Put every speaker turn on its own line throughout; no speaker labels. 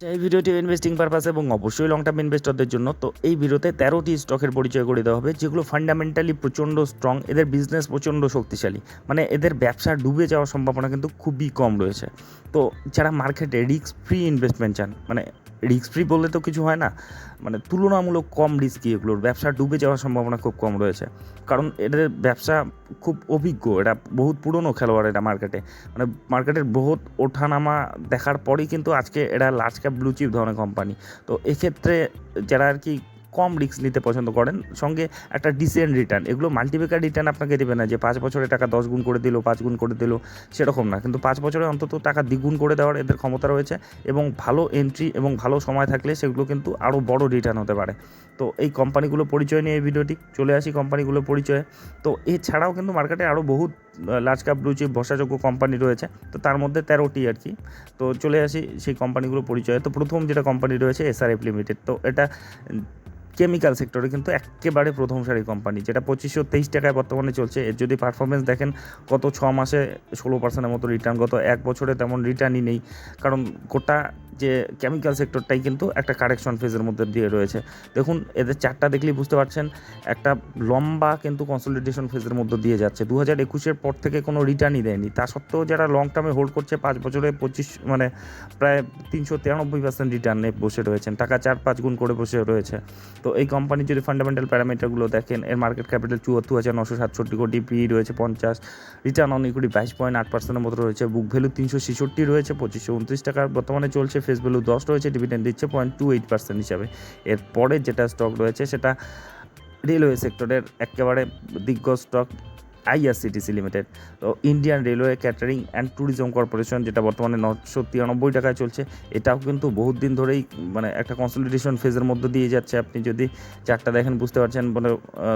এই ভিডিওটি investing purpose এবং অবশ্যই লং টার্ম ইনভেস্টরদের জন্য। তো এই ভিডিওতে তেরোটি স্টকের পরিচয় করে দেওয়া হবে, যেগুলো ফান্ডামেন্টালি প্রচণ্ড স্ট্রং এদের বিজনেস প্রচণ্ড শক্তিশালী। মানে এদের ব্যবসা ডুবে যাওয়ার সম্ভাবনা কিন্তু খুবই কম রয়েছে। তো যারা মার্কেটে রিস্ক ফ্রি ইনভেস্টমেন্ট চান মানে রিস্ক ফ্রি বললে তো কিছু হয় না। মানে তুলনামূলক কম রিস্কি এগুলোর। ব্যবসা ডুবে যাওয়ার সম্ভাবনা খুব কম রয়েছে। কারণ এদের ব্যবসা খুব অভিজ্ঞ। এটা বহুত পুরনো খেলোয়াড় এটা মার্কেটে মানে মার্কেটের বহুত ওঠানামা দেখার পরেই কিন্তু আজকে এরা লার্জ ক্যাপ ব্লু চিপ ধরনের কোম্পানি তো এক্ষেত্রে যারা আর কি কম রিস্ক নিতে পছন্দ করেন। সঙ্গে একটা ডিসেন্ট রিটার্ন এগুলো মাল্টিপেকার রিটার্ন আপনাকে দেবে না যে পাঁচ বছরে টাকা দশ গুণ করে দিল, পাঁচ গুণ করে দিল, সেরকম না। কিন্তু পাঁচ বছরে অন্তত টাকা দ্বিগুণ করে দেওয়ার এদের ক্ষমতা রয়েছে এবং ভালো এন্ট্রি এবং ভালো সময় থাকলে সেগুলো কিন্তু আরও বড় রিটার্ন হতে পারে। তো এই কোম্পানিগুলো পরিচয় নিয়ে এই ভিডিওটি। চলে আসি কোম্পানিগুলো পরিচয়ে। তো এছাড়াও কিন্তু মার্কেটে আরও বহুত লার্জ ক্যাপ ব্লু ভরসাযোগ্য কোম্পানি রয়েছে। তো তার মধ্যে তেরোটি আর কি। তো চলে আসি সেই কোম্পানিগুলো পরিচয়ে। তো প্রথম যেটা কোম্পানি রয়েছে এসআরএফ লিমিটেড তো এটা কেমিক্যাল সেক্টরে কিন্তু একেবারে প্রথম সারি কোম্পানি যেটা পঁচিশশো তেইশ টাকায় বর্তমানে চলছে। এর যদি পারফরমেন্স দেখেন, গত ছ মাসে ষোলো পার্সেন্টের মতো রিটার্ন গত এক বছরে তেমন রিটার্নই নেই। কারণ গোটা যে কেমিক্যাল সেক্টরটাই কিন্তু একটা কারেকশন ফেজের মধ্যে দিয়ে রয়েছে। দেখুন, এদের চারটা দেখলেই বুঝতে পারছেন, একটা লম্বা কিন্তু কনসলিডেশন ফেজের মধ্যে দিয়ে যাচ্ছে। দু হাজার একুশের পর থেকে কোনো রিটার্নই দেয়নি। তা সত্ত্বেও যারা লং টার্মে হোল্ড করছে, পাঁচ বছরে পঁচিশ মানে প্রায় তিনশো তিরানব্বই পার্সেন্ট রিটার্নে বসে রয়েছেন। টাকা চার পাঁচ গুণ করে বসে রয়েছে। তো এই কোম্পানির যদি ফান্ডামেন্টাল প্যারামিটারগুলো দেখেন, এর মার্কেট ক্যাপিটাল চুয়াত্তর হাজার নশো সাতষট্টি কোটি পি রয়েছে পঞ্চাশ রিটার্ন অন ইকুইটি বাইশ পয়েন্ট আট পার্সেন্টের মতো রয়েছে বুক ভ্যালু তিনশো ছেষট্টি রয়েছে, পঁচিশশো উনত্রিশ টাকার বর্তমানে চলছে ফেস ভ্যালু দশ রয়েছে ডিভিডেন্ড দিচ্ছে পয়েন্ট টু এইট পার্সেন্ট হিসাবে। এরপরে যেটা স্টক রয়েছে, সেটা রেলওয়ে সেক্টরের একেবারে দিগ্গজ স্টক আইআরসিটিসি লিমিটেড। তো Indian railway catering and tourism corporation যেটা বর্তমানে নশো তিরানব্বই টাকায় চলছে, এটাও কিন্তু বহুত দিন ধরেই মানে একটা কনসলিডেশন ফেজের মধ্যে দিয়ে যাচ্ছে। আপনি যদি চারটা দেখেন, বুঝতে পারছেন মানে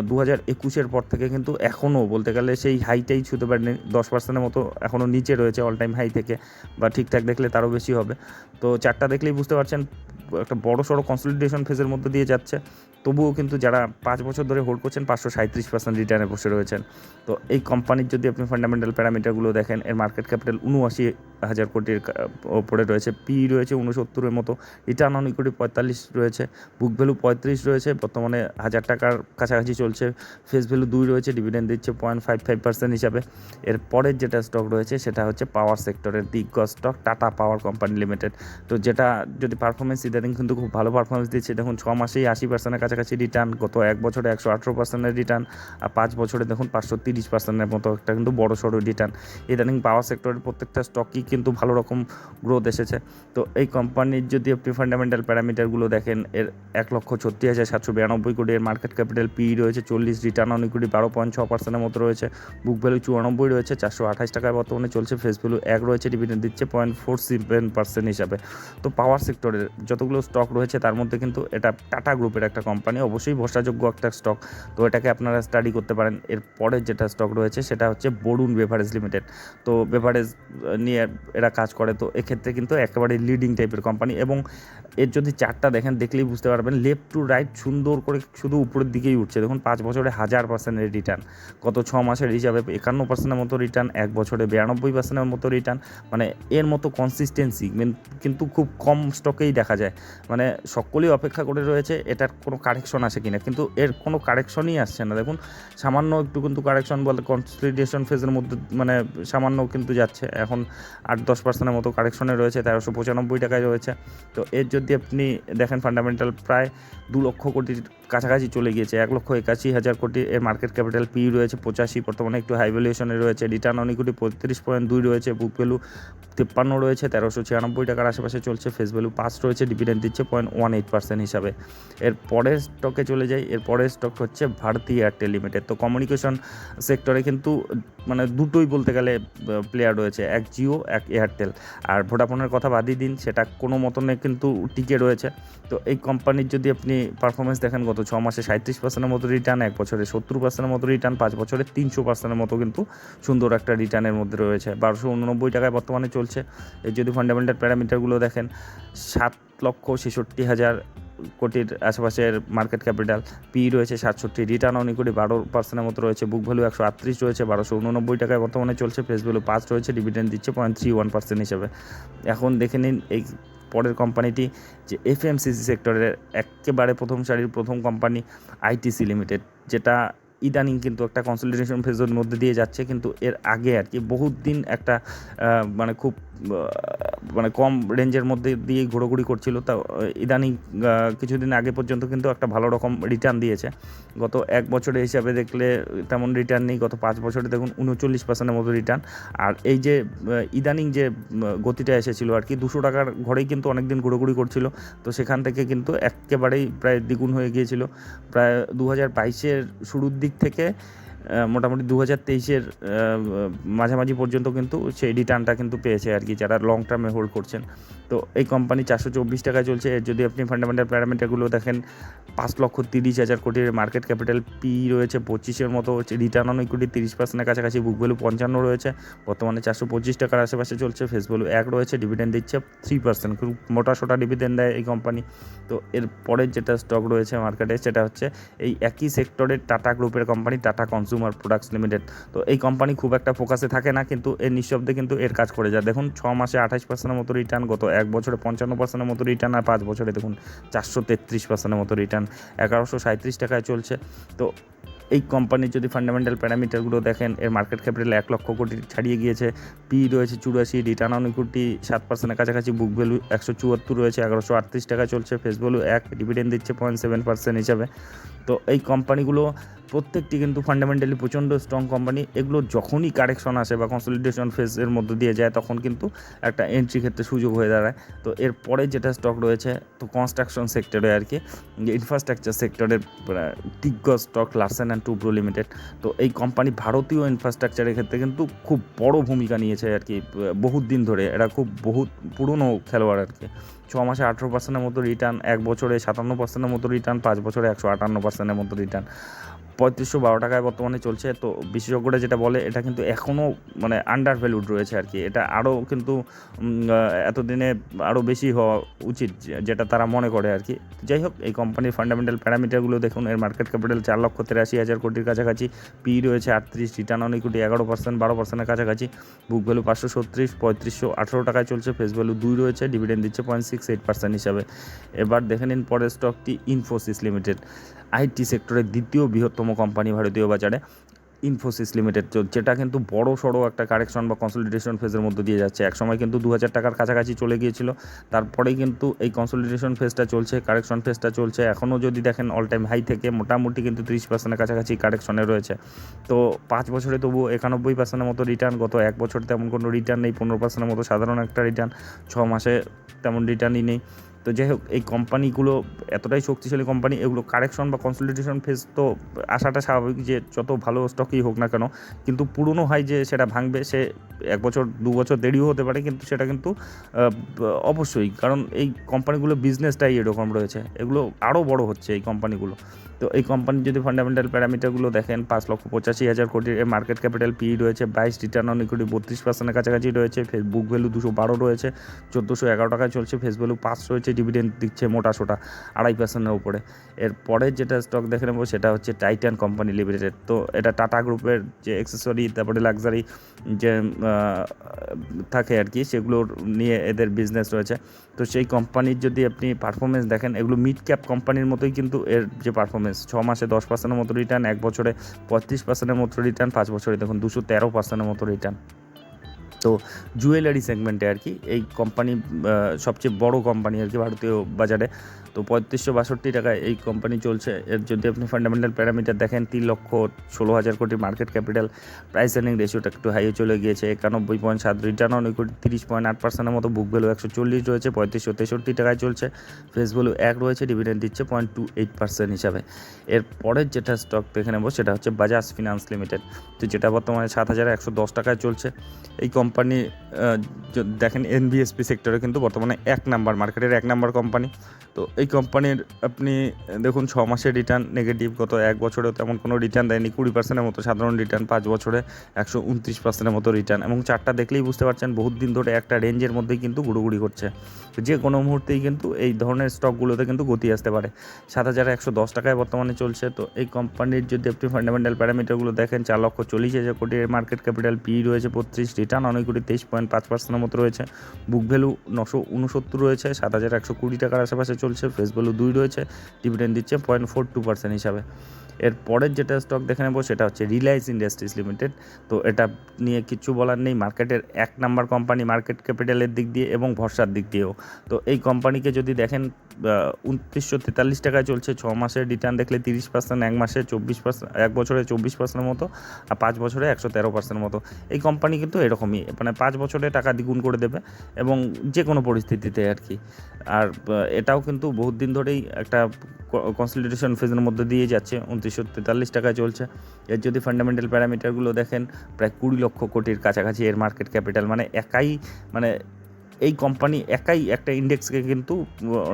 দু হাজার একুশের পর থেকে কিন্তু এখনও বলতে গেলে সেই হাইটাই ছুতে পারেনি। দশ পার্সেন্টের মতো এখনও নিচে রয়েছে অল টাইম হাই থেকে। বা ঠিকঠাক দেখলে তারও বেশি হবে। তো চারটা দেখলেই বুঝতে পারছেন, একটা বড় সড়ো কনসলিডেশন ফেজের মধ্যে দিয়ে যাচ্ছে। তবুও কিন্তু যারা পাঁচ বছর ধরে হোল্ড করছেন, পাঁচশো সাঁত্রিশ পার্সেন্ট রিটার্নে বসে রয়েছেন। তো এই কোম্পানির যদি আপনি ফান্ডামেন্টাল প্যারামিটারগুলো দেখেন, এর মার্কেট ক্যাপিটাল উনআশি হাজার কোটির ওপরে রয়েছে পি রয়েছে উনসত্তরের মতো রিটার্ন অন ইকুইটি পঁয়তাল্লিশ রয়েছে বুক ভ্যালু পঁয়ত্রিশ রয়েছে, বর্তমানে হাজার টাকার কাছাকাছি চলছে ফেস ভ্যালু দুই রয়েছে ডিভিডেন্ড দিচ্ছে পয়েন্ট ফাইভ ফাইভ পার্সেন্ট হিসাবে। এর পরের যেটা স্টক রয়েছে, সেটা হচ্ছে পাওয়ার সেক্টরের দিগ্গজ stock Tata power company limited তো যেটা যদি পারফরমেন্স ইদানিং কিন্তু খুব ভালো পারফরমেন্স দিচ্ছে, দেখুন ছ মাসেই আশি পার্সেন্টের কাছাকাছি রিটার্ন গত এক বছরে একশো আঠেরো পার্সেন্টের রিটার্ন আর পাঁচ বছরে দেখুন পাঁচশো তিরিশ পার্সেন্টের মতো একটা কিন্তু বড় সড়ো রিটার্ন ইদানিং পাওয়ার সেক্টরের প্রত্যেকটা স্টকই কিন্তু ভালো রকম গ্রোথ এসেছে। তো এই কোম্পানির যদি আপনি ফান্ডামেন্টাল প্যারামিটারগুলো দেখেন, এর এক লক্ষ ছত্রিশ হাজার সাতশো বিরানব্বই কোটি এর মার্কেট ক্যাপিটাল পি রয়েছে চল্লিশ রিটার্ন অন ইকুইটি বারো পয়েন্ট ছ পার্সেন্টের মতো রয়েছে। বুক ভ্যালু চুরানব্বই রয়েছে, চারশো আঠাশ টাকায় বর্তমানে চলছে ফেস ভ্যালু এক রয়েছে ডিভিডেন্ড দিচ্ছে পয়েন্ট ফোর সেভেন পার্সেন্ট হিসাবে। তো পাওয়ার সেক্টরের যতগুলো স্টক রয়েছে, তার মধ্যে কিন্তু এটা টাটা গ্রুপের একটা কোম্পানি অবশ্যই ভরসাযোগ্য একটা স্টক তো এটাকে আপনারা স্টাডি করতে পারেন। এর পরের যেটা স্টক রয়েছে, সেটা হচ্ছে বরুণ বেভারেজ লিমিটেড তো বেভারেজ নিয়ে এরা কাজ করে। তো এক্ষেত্রে কিন্তু একেবারে লিডিং টাইপের কোম্পানি এবং এর যদি চারটা দেখেন, দেখলেই বুঝতে পারবেন লেফট টু রাইট সুন্দর করে শুধু উপরের দিকেই উঠছে। দেখুন, পাঁচ বছরে হাজার পার্সেন্টের রিটার্ন গত ছ মাসের হিসাবে একান্ন পার্সেন্টের মতো রিটার্ন এক বছরে বিরানব্বই পার্সেন্টের মতো রিটার্ন মানে এর মতো কনসিস্টেন্সি কিন্তু খুব কম স্টকেই দেখা যায়। মানে সকলেই অপেক্ষা করে রয়েছে, এটার কোনো কারেকশন আসে কিনা, কিন্তু এর কোনো কারেকশনই আসছে না। দেখুন, সামান্য একটু কিন্তু কারেকশন বলতে কনসলিডেশন ফেজের মধ্যে মানে সামান্য কিন্তু যাচ্ছে। এখন আট দশ পার্সেন্টের মতো কারেকশনে রয়েছে, তেরোশো পঁচানব্বই টাকায় রয়েছে। তো এর যদি আপনি দেখেন ফান্ডামেন্টাল প্রায় দু লক্ষ কোটির কাছাকাছি চলে গিয়েছে, এক লক্ষ একাশি হাজার কোটি এর মার্কেট ক্যাপিটাল পি রয়েছে পঁচাশি, বর্তমানে একটু হাই ভ্যালুয়েশনে রয়েছে। রিটার্ন অন ইকুইটি পঁয়ত্রিশ পয়েন্ট দুই রয়েছে বুক ভ্যালু তিপ্পান্ন রয়েছে, তেরোশো ছিয়ানব্বই টাকার আশেপাশে চলছে ফেস ভ্যালু পাঁচ রয়েছে ডিভিডেন্ড দিচ্ছে পয়েন্ট ওয়ান এইট পার্সেন্ট হিসাবে। এর পরের স্টকে চলে যাই এর পরের স্টক হচ্ছে ভারতী এয়ারটেল লিমিটেড তো কমিউনিকেশন সেক্টরে কিন্তু মানে দুটোই বলতে গেলে প্লেয়ার রয়েছে, এক জিও এক এয়ারটেল আর ভোডাফোনের কথা বাদই দিন, সেটা কোনো মতনে কিন্তু টিকে রয়েছে। তো এই কোম্পানির যদি আপনি পারফরমেন্স দেখেন, গত ছ মাসে সাঁত্রিশ পার্সেন্টের মতো রিটার্ন এক বছরে সত্তর পার্সেন্টের মতো রিটার্ন পাঁচ বছরে তিনশো পার্সেন্টের মতো কিন্তু সুন্দর একটা রিটার্নের মধ্যে রয়েছে। বারোশো উননব্বই টাকায় বর্তমানে চলছে। যদি ফান্ডামেন্টাল প্যারামিটারগুলো দেখেন, সাত লক্ষ ছেষট্টি হাজার কোটির আশেপাশের মার্কেট ক্যাপিটাল পি রয়েছে সাতষট্টি রিটার্ন অন ইকুইটি বারো পার্সেন্টের মতো রয়েছে বুক ভ্যালু একশো আটত্রিশ রয়েছে, বারোশো উননব্বই টাকায় বর্তমানে চলছে ফেস ভ্যালু পাঁচ রয়েছে ডিভিডেন্ড দিচ্ছে পয়েন্ট থ্রি ওয়ান পার্সেন্ট হিসেবে। এখন দেখে নিন এই পরের কোম্পানিটি যে এফ এম এফএমসিসি সেক্টরের একেবারে প্রথম সারির প্রথম কোম্পানি আইটিসি লিমিটেড যেটা ইদানিং কিন্তু একটা কনসলিডেশন ফেজের মধ্যে দিয়ে যাচ্ছে, কিন্তু এর আগে আর কি বহুত দিন একটা মানে খুব মানে কম রেঞ্জের মধ্যে দিয়ে ঘোরাঘুরি করছিল। তা ইদানিং কিছুদিন আগে পর্যন্ত কিন্তু একটা ভালো রকম রিটার্ন দিয়েছে। গত এক বছরে হিসাবে দেখলে তেমন রিটার্ন নেই, গত পাঁচ বছরে দেখুন উনচল্লিশ পার্সেন্টের মতো রিটার্ন আর এই যে ইদানিং যে গতিটা এসেছিল আর কি, দুশো টাকার ঘরেই কিন্তু অনেকদিন ঘোরাঘুরি করছিল। তো সেখান থেকে কিন্তু একেবারেই প্রায় দ্বিগুণ হয়ে গিয়েছিল। প্রায় দু হাজার বাইশের শুরুর দিক থেকে মোটামুটি দু হাজার তেইশের মাঝামাঝি পর্যন্ত কিন্তু সেই রিটার্নটা কিন্তু পেয়েছে আর কি যারা লং টার্মে হোল্ড করছেন। তো এই কোম্পানি চারশো চব্বিশ টাকায় চলছে। এর যদি আপনি ফান্ডামেন্টাল প্যারামিটারগুলো দেখেন, পাঁচ লক্ষ তিরিশ হাজার কোটির মার্কেট ক্যাপিটাল পি রয়েছে পঁচিশের মতো, হচ্ছে রিটার্ন অন ইকুইটি তিরিশ পার্সেন্টের কাছাকাছি বুক ভ্যালু পঞ্চান্ন রয়েছে। বর্তমানে চারশো পঁচিশ টাকার আশেপাশে চলছে ফেস ভ্যালু এক রয়েছে ডিভিডেন্ড দিচ্ছে থ্রি পার্সেন্ট খুব মোটা সোটা ডিভিডেন্ড দেয় এই কোম্পানি তো এর পরের যেটা স্টক রয়েছে মার্কেটে সেটা হচ্ছে এই একই সেক্টরের টাটা গ্রুপের company Tata consumer products limited তো এই কোম্পানি খুব একটা ফোকাসে থাকে না, কিন্তু এর নিঃশব্দে কিন্তু এর কাজ করে যায়। দেখুন, ছ মাসে আঠাশ পার্সেন্টের মতো রিটার্ন গত এক বছরে পঞ্চান্ন পার্সেন্টের মতো রিটার্ন আর পাঁচ বছরে দেখুন, চারশো তেত্রিশ পার্সেন্টের মতো রিটার্ন এগারোশো সাঁত্রিশ টাকায় চলছে। তো এই কোম্পানির যদি ফান্ডামেন্টাল প্যারামিটারগুলো দেখেন, এর মার্কেট ক্যাপিটাল এক লক্ষ কোটি ছাড়িয়ে গিয়েছে। পি রয়েছে চুরাশি রিটার্ন অন ইকুইটি সাত পার্সেন্টের কাছাকাছি বুক ভ্যালু একশো চুয়াত্তর রয়েছে, এগারোশো আটত্রিশ টাকা চলছে ফেস ভ্যালু এক ডিভিডেন্ড দিচ্ছে পয়েন্ট সেভেন পার্সেন্ট হিসাবে। তো এই কোম্পানিগুলো প্রত্যেকটি কিন্তু ফান্ডামেন্টালি প্রচণ্ড স্ট্রং কোম্পানি এগুলো যখনই কারেকশন আসে বা কনসলিডেশন ফেজের মধ্যে দিয়ে যায়, তখন কিন্তু একটা এন্ট্রি ক্ষেত্রে সুযোগ হয়ে দাঁড়ায়। তো এরপরে যেটা স্টক রয়েছে, তো কনস্ট্রাকশন সেক্টরে আর কি ইনফ্রাস্ট্রাকচার সেক্টরের দিগ্গজ stock Larsen and Toubro limited তো এই কোম্পানি ভারতীয় ইনফ্রাস্ট্রাকচারের ক্ষেত্রে কিন্তু খুব বড় ভূমিকা নিয়েছে আর কি বহুত দিন ধরে। এরা খুব বহুত, পুরনো খেলোয়াড় আর কি। ছ মাসে আঠেরো পার্সেন্টের মতো রিটার্ন এক বছরে সাতান্ন পার্সেন্টের মতো রিটার্ন পাঁচ বছরে একশো আটান্ন পার্সেন্টের মতো রিটার্ন পঁয়ত্রিশশো বারো টাকায় বর্তমানে চলছে, তো বিশেষজ্ঞরা যেটা বলে, এটা কিন্তু এখনও মানে আন্ডার ভ্যালুড রয়েছে আর কি। এটা আরও কিন্তু এতদিনে আরও বেশি হওয়া উচিত, যেটা তারা মনে করে আর কি। যাই হোক, এই কোম্পানির ফান্ডামেন্টাল প্যারামিটারগুলো দেখুন, এর মার্কেট ক্যাপিটাল চার লক্ষ তেরাশি হাজার কোটির কাছাকাছি। পি রয়েছে আটত্রিশ রিটার্ন অন ইকুইটি এগারো পার্সেন্ট, বারো পার্সেন্টের কাছাকাছি। বুক ভ্যালু পাঁচশো ছত্রিশ, পঁয়ত্রিশশো আঠেরো টাকায় চলছে ফেস ভ্যালু দুই রয়েছে ডিভিডেন্ড দিচ্ছে পয়েন্ট সিক্স এইট পার্সেন্ট হিসাবে। এবার দেখে নিন পরের স্টকটি ইনফোসিস লিমিটেড আইটি সেক্টরের দ্বিতীয় বৃহত্তম কোম্পানি ভারতীয় বাজারে। ইনফোসিস লিমিটেড যেটা কিন্তু বড় সড়ো একটা কারেকশন বা কনসলিডেশন ফেজের মধ্যে দিয়ে যাচ্ছে। একসময় কিন্তু দু হাজার টাকার কাছাকাছি চলে গিয়েছিল, তারপরেই কিন্তু এই কনসলিডেশন ফেজটা চলছে কারেকশন ফেজটা চলছে। এখনও যদি দেখেন অল টাইম হাই থেকে মোটামুটি কিন্তু তিরিশ পার্সেন্টের কাছাকাছি কারেকশনে রয়েছে। তো পাঁচ বছরে তবু একানব্বই পার্সেন্টের মতো রিটার্ন গত এক বছর তেমন কোনো রিটার্ন নেই, পনেরো পার্সেন্টের মতো সাধারণ একটা রিটার্ন ছ মাসে তেমন রিটার্নই নেই। তো যাই হোক এই কোম্পানিগুলো এতটাই শক্তিশালী কোম্পানি, এগুলো কারেকশন বা কনসলিডেশন ফেজ তো আসাটা স্বাভাবিক যে যত ভালো স্টকই হোক না কেন, কিন্তু পুরনো হয় যে সেটা ভাঙবে, সে এক বছর, দু বছর দেরিও হতে পারে, কিন্তু সেটা কিন্তু অবশ্যই, কারণ এই কোম্পানিগুলো বিজনেসটাই এরকম রয়েছে, এগুলো আরও বড় হচ্ছে এই কোম্পানিগুলো। তো এই কোম্পানির যদি ফান্ডামেন্টাল প্যারামিটারগুলো দেখেন, পাঁচ লক্ষ পঁচাশি হাজার কোটির মার্কেট ক্যাপিটাল পি রয়েছে, বাইশ রিটার্ন অন ইকুইটি বত্রিশ পার্সেন্টের কাছাকাছি রয়েছে বুক ভ্যালু দুশো বারো রয়েছে, চোদ্দোশো এগারো টাকায় চলছে ফেস ভ্যালু পাঁচ রয়েছে ডিভিডেন্ড দিচ্ছে মোটা সোটা, আড়াই পার্সেন্টের উপরে। এর পরের যেটা স্টক দেখে নেব সেটা হচ্ছে টাইটান কোম্পানি লিমিটেড তো এটা টাটা গ্রুপের যে অ্যাক্সেসরি তারপরে লাক্সারি যে থাকে আর কি সেগুলোর নিয়ে এদের বিজনেস রয়েছে। তো সেই কোম্পানির যদি আপনি পারফরমেন্স দেখেন, এগুলো মিড ক্যাপ কোম্পানির মতোই কিন্তু এর যে পারফরমেন্স ছ মাসে দশ পার্সেন্টের মতো রিটার্ন এক বছরে পঁয়ত্রিশ পার্সেন্টের মতো রিটার্ন পাঁচ বছরে দেখুন দুশো তেরো পার্সেন্টের মতো রিটার্ন তো জুয়েলারি সেগমেন্টে আর কি এই কোম্পানি সবচেয়ে বড় কোম্পানি আর কি ভারতীয় বাজারে। তো পঁয়ত্রিশশো বাষট্টি টাকায় এই কোম্পানি চলছে। এর যদি আপনি ফান্ডামেন্টাল প্যারামিটার দেখেন, তিন লক্ষ ষোলো হাজার কোটি মার্কেট ক্যাপিটাল প্রাইস আর্নিং রেশিওটা একটু হাইয়ে চলে গিয়েছে। একানব্বই পয়েন্ট সাত রিটার্ন অন ইকুইটি তিরিশ পয়েন্ট আট পার্সেন্টের মতো বুক ভ্যালু একশো চল্লিশ রয়েছে, পঁয়ত্রিশশো তেষট্টি টাকায় চলছে। ফেস ভ্যালু এক রয়েছে ডিভিডেন্ড দিচ্ছে পয়েন্ট টু এইট পার্সেন্ট হিসাবে। এর পরের যেটা স্টক দেখে নেব, সেটা হচ্ছে বাজাজ ফিনান্স লিমিটেড তো যেটা বর্তমানে সাত হাজার একশো দশ টাকায় চলছে। এই কোম্পানি দেখেন এনবিএসপি সেক্টরে কিন্তু বর্তমানে এক নাম্বার মার্কেটের এক নাম্বার কোম্পানি তো এই কোম্পানির আপনি, দেখুন, ছ মাসের রিটার্ন নেগেটিভ গত এক বছরে তেমন কোনো রিটার্ন দেয়নি। কুড়ি পার্সেন্টের মতো সাধারণ রিটার্ন পাঁচ বছরে একশো উনত্রিশ পার্সেন্টের মতো রিটার্ন এবং চারটা দেখলেই বুঝতে পারছেন, বহুত দিন ধরে একটা রেঞ্জের মধ্যেই কিন্তু গুড়ুগুড়ি করছে। যে কোনো মুহূর্তেই কিন্তু এই ধরনের স্টকগুলোতে কিন্তু গতি আসতে পারে। সাত হাজার একশো দশ টাকায় বর্তমানে চলছে। তো এই কোম্পানির যদি আপনি ফান্ডামেন্টাল প্যারামিটারগুলো দেখেন, চার লক্ষ চল্লিশ হাজার কোটি মার্কেট ক্যাপিটাল পি রয়েছে বত্রিশ রিটার্ন অনেক কোটি তেইশ পয়েন্ট পাঁচ পার্সেন্টের মতো রয়েছে। বুক ভ্যালু নশো উনসত্তর রয়েছে, সাত হাজার একশো কুড়ি টাকার আশেপাশে চলছে ফেস ভ্যালু দুই রয়েছে ডিভিডেন্ড দিচ্ছে পয়েন্ট ফোর টু পার্সেন্ট হিসাবে। এর পরের যেটা স্টক দেখে নেব সেটা হচ্ছে রিলায়েন্স ইন্ডাস্ট্রিজ লিমিটেড তো এটা নিয়ে কিচ্ছু বলার নেই মার্কেটের এক নাম্বার কোম্পানি মার্কেট ক্যাপিটালের দিক দিয়ে এবং ভরসার দিক দিয়েও। তো এই কোম্পানিকে যদি দেখেন উনত্রিশশো তেতাল্লিশ টাকায় চলছে, ছ মাসের রিটার্ন দেখলে তিরিশ পার্সেন্ট এক মাসে চব্বিশ পার্সেন্ট এক বছরে চব্বিশ পার্সেন্টের মতো, আর পাঁচ বছরে একশো তেরো পার্সেন্টের মতো। এই কোম্পানি কিন্তু এরকমই মানে পাঁচ বছরে টাকা দ্বিগুণ করে দেবে এবং যে কোনো পরিস্থিতিতে আর কি। আর এটাও কিন্তু বহুত দিন ধরেই একটা কনসলিডেশন ফেজের মধ্যে দিয়ে যাচ্ছে উনত্রিশশো তেতাল্লিশ টাকায় চলছে। এর যদি ফান্ডামেন্টাল প্যারামিটারগুলো দেখেন, প্রায় কুড়ি লক্ষ কোটির কাছাকাছি এর মার্কেট ক্যাপিটাল মানে একাই মানে এই কোম্পানি একাই একটা ইন্ডেক্সকে কিন্তু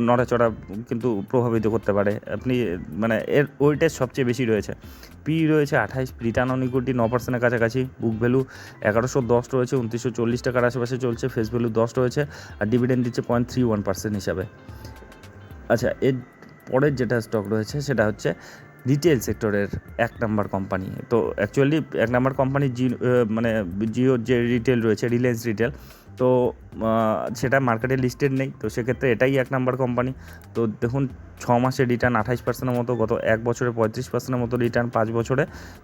নড়াচড়া কিন্তু প্রভাবিত করতে পারে। আপনি মানে এর ওইটার সবচেয়ে বেশি রয়েছে। পি রয়েছে আঠাইশ রিটার্ন অন ইকুইটি ন পার্সেন্টের কাছাকাছি বুক ভ্যালু এগারোশো দশ রয়েছে, উনত্রিশশো চল্লিশ টাকার আশেপাশে চলছে ফেস ভ্যালু দশ রয়েছে, আর ডিভিডেন্ড দিচ্ছে পয়েন্ট থ্রি ওয়ান পার্সেন্ট হিসাবে। আচ্ছা এর পরের যেটা স্টক রয়েছে, সেটা হচ্ছে রিটেল সেক্টরের এক নাম্বার কোম্পানি তো অ্যাকচুয়ালি এক নাম্বার কোম্পানি জি মানে জিওর যে রিটেল রয়েছে রিলায়েন্স রিটেল তো সেটা মার্কেটে লিস্টেড নেই। তো সেক্ষেত্রে এটাই এক নাম্বার কোম্পানি তো দেখুন, ছ মাসের রিটার্ন আঠাইশ পার্সেন্টের মতো, গত এক বছরে পঁয়ত্রিশ পার্সেন্টের মতো রিটার্ন পাঁচ বছরে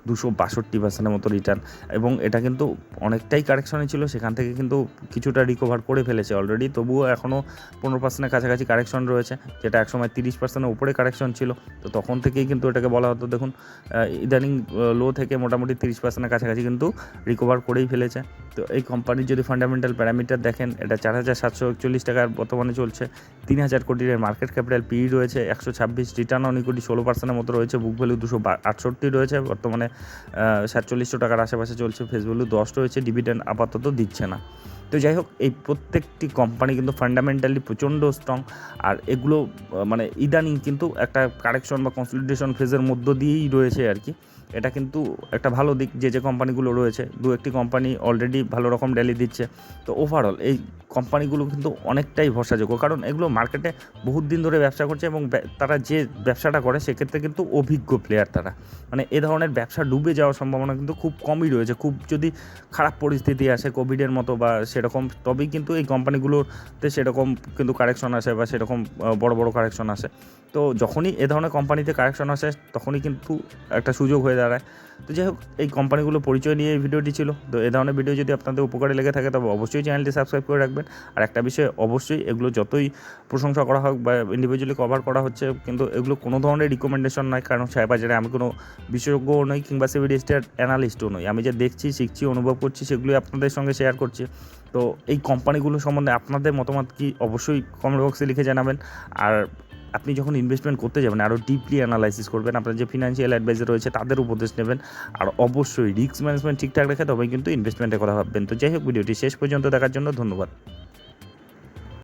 দুশো বাষট্টি পার্সেন্টের মতো রিটার্ন এবং এটা কিন্তু অনেকটাই কারেকশনে ছিল, সেখান থেকে কিন্তু কিছুটা রিকভার করে ফেলেছে অলরেডি তবুও এখনও পনেরো পার্সেন্টের কাছাকাছি কারেকশন রয়েছে, যেটা একসময় তিরিশ পার্সেন্টের উপরে কারেকশন ছিল। তো তখন থেকেই কিন্তু এটাকে বলা হতো, দেখুন ইদানিং লো থেকে মোটামুটি তিরিশ পার্সেন্টের কাছাকাছি কিন্তু রিকভার করেই ফেলেছে। তো এই কোম্পানির যদি ফান্ডামেন্টাল প্যারামিটার দেখেন এটা চার হাজার সাতশো একচল্লিশ টাকার বর্তমানে চলছে। তিন হাজার কোটির মার্কেট ক্যাপিটাল পি রয়েছে, একশো ছাব্বিশ রিটার্ন অন ইকুইটি ষোলো পার্সেন্টের মতো রয়েছে বুক ভ্যালু দুশো আটষট্টি রয়েছে, বর্তমানে সাতচল্লিশশো টাকার আশেপাশে চলছে ফেস ভ্যালু দশ রয়েছে ডিভিডেন্ড আপাতত দিচ্ছে না। তো যাই হোক, এই প্রত্যেকটি কোম্পানি কিন্তু ফান্ডামেন্টালি প্রচণ্ড স্ট্রং আর এগুলো মানে ইদানিং কিন্তু একটা কারেকশন বা কনসলিডেশন ফেজের মধ্য দিয়েই রয়েছে আর কি। এটা কিন্তু একটা ভালো দিক যে যে কোম্পানিগুলো রয়েছে। দু একটি কোম্পানি অলরেডি ভালো রকম ড্যালি দিচ্ছে। তো ওভারঅল এই কোম্পানিগুলো কিন্তু অনেকটাই ভরসাযোগ্য। কারণ এগুলো মার্কেটে বহুত দিন ধরে ব্যবসা করছে এবং তারা যে ব্যবসাটা করে সেক্ষেত্রে কিন্তু অভিজ্ঞ প্লেয়ার তারা। মানে এ ধরনের ব্যবসা ডুবে যাওয়ার সম্ভাবনা কিন্তু খুব কমই রয়েছে। খুব যদি খারাপ পরিস্থিতি আসে কোভিডের মতো বা সেরকম, তবেই কিন্তু এই কোম্পানিগুলোতে সেরকম কিন্তু কারেকশন আসে বা সেরকম বড় বড় কারেকশন আসে। তো যখনই এ ধরনের কোম্পানিতে কারেকশন আসে, তখনই কিন্তু একটা সুযোগ হয়ে দাঁড়ায়। তো যাই হোক, এই কোম্পানিগুলো পরিচয় নিয়ে এই ভিডিওটি ছিল। তো এ ধরনের ভিডিও যদি আপনাদের উপকারে লেগে থাকে, তবে অবশ্যই চ্যানেলটি সাবস্ক্রাইব করে রাখবেন। আর একটা বিষয়, অবশ্যই এগুলো যতই প্রশংসা করা হোক বা ইন্ডিভিজুয়ালি কভার করা হচ্ছে, কিন্তু এগুলো কোনো ধরনের রিকমেন্ডেশন নয়। কারণ শেয়ার বাজারে আমি কোনো বিশেষজ্ঞও নই কিংবা সিভিডি স্টার অ্যানালিস্টও নই। আমি যা দেখছি, শিখছি, অনুভব করছি, সেগুলোই আপনাদের সঙ্গে শেয়ার করছি। তো এই কোম্পানিগুলো সম্বন্ধে আপনাদের মতামত কি, অবশ্যই কমেন্ট বক্সে লিখে জানাবেন। আর আপনি যখন ইনভেস্টমেন্ট করতে যাবেন আরও ডিপলি অ্যানালাইসিস করবেন, আপনার যে ফিনান্সিয়াল অ্যাডভাইজার রয়েছে তাদের উপদেশ নেবেন, আর অবশ্যই রিস্ক ম্যানেজমেন্ট ঠিকঠাক রেখে তবে কিন্তু ইনভেস্টমেন্টের কথা ভাববেন। তো যাই হোক, ভিডিওটি শেষ পর্যন্ত দেখার জন্য ধন্যবাদ।